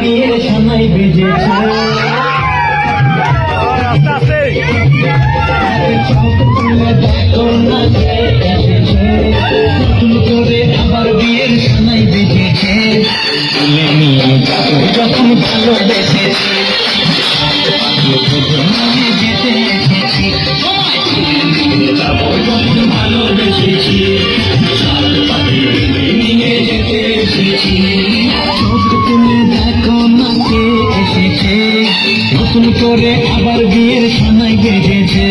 বিয়ের সময় বেজেছে আবার বিয়ের সময় বেজেছে তুলে নিয়ে যাব যখন ভালোবেসেছে যেতে এসেছি যাব যখন ভালোবেসেছি যেতে এসেছি চুল করে আবার বিয়ের সানায় গেছে